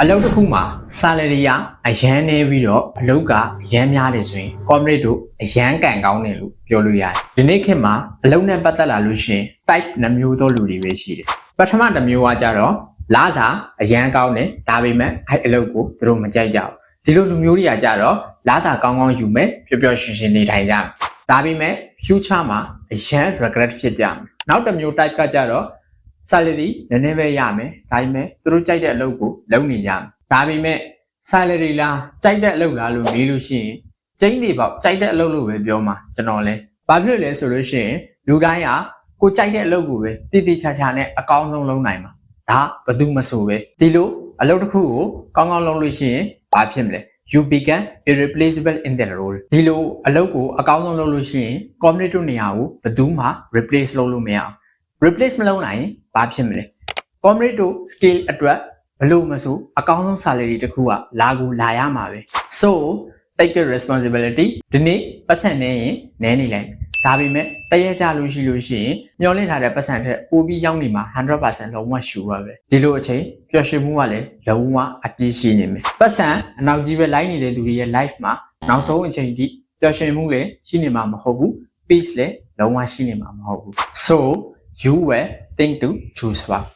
အလုပ်တစ်ခုမှာ salary ကအရန်နေပြီးတော့အလုပ်ကအရန်များတယ်ဆိုရင် corporate တို့အရန်ကန်ကောင်းတယ်လို့ပြောလို့ရတယ်ဒီနေ့ခေတ်မှာအလုပ်နဲ့ပတ်သက်လာလို့ရှရင် type နှမျိုးသောလူတွေပဲရှိတယ်ပထမတစ်မျိုးကကြတော့လာစာအရန်ကောင်းတယ်ဒါပေမဲ့အဲ့အလုပ်ကိုသူတို့မကြိုက်ကြဘူးဒီလိုလူမျိုးတွေကကြတော့လာစာကောင်းကောင်းယူမယ်ပျော်ပျော်ရွှင်ရွှင်နေထိုင်ကြမယ်ဒါပေမဲ့ future မှာအရန် regret ဖြစ်ကြမယ်နောက်တစ်မျိုး type ကကြတော့ salary နည်းနည်းပဲရမယ်ဒါပေမဲ့သူတို့ကြိုက်တဲ့အလုပ်ကိုလုပ်နေကြမယ်ဒါပေမဲ့ salary လားကြိုက်တဲ့အလုပ်လားလို့မေးလို့ရှိရင်ကျင်းနေပေါ့ကြိုက်တဲ့အလုပ်လို့ပဲပြောမှာကျွန်တော်လဲဘာဖြစ်လို့လဲဆိုလို့ရှိရင်လူတိုင်းကကိုကြိုက်တဲ့အလုပ်ကိုပဲတည်တည်ချာချာနဲ့အကောင်းဆုံးလုပ်နိုင်မှာဒါဘယ်သူမဆိုပဲဒီလိုအလုပ်တစ်ခုကိုကောင်းကောင်းလုပ်လို့ရှိရင်ဘာဖြစ်မလဲ you become irreplaceable in the role ဒီလိုအလုပ်ကိုအကောင်းဆုံးလုပ်လို့ရှိရင် community နေရာကိုဘယ်သူမှ replace လုပ်လို့မရအောင် replace မလုပ်နိုင်ရင်ဘာဖြစ်မလဲ comrade တို့ scale အတွက်ဘလို့မဆိုအကောင်းဆုံး salary တစ်ခုကလာကိုလာရမှာပဲ so take the responsibility ဒီနေ့ပတ်စံနေရင်နည်းနေလိုက်ဒါပေမဲ့တရက်ကြလို့ရှိလို့ရှိရင်မျောလင့်ထားတဲ့ပတ်စံထက်ပိုပြီးရောက်နေမှာ100%လုံးဝ sure ပါပဲဒီလိုအချိန်ပျော်ရွှင်မှုကလည်းလုံးဝအပြည့်ရှိနေမယ်ပတ်စံအနောက်ကြီးပဲလိုက်နေတဲ့သူတွေရဲ့ life မှာနောက်ဆုံးအချိန်ထိပျော်ရွှင်မှုလည်းရှိနေမှာမဟုတ်ဘူး peace လည်းလုံးဝရှိနေမှာမဟုတ်ဘူး so you were thing to choose one.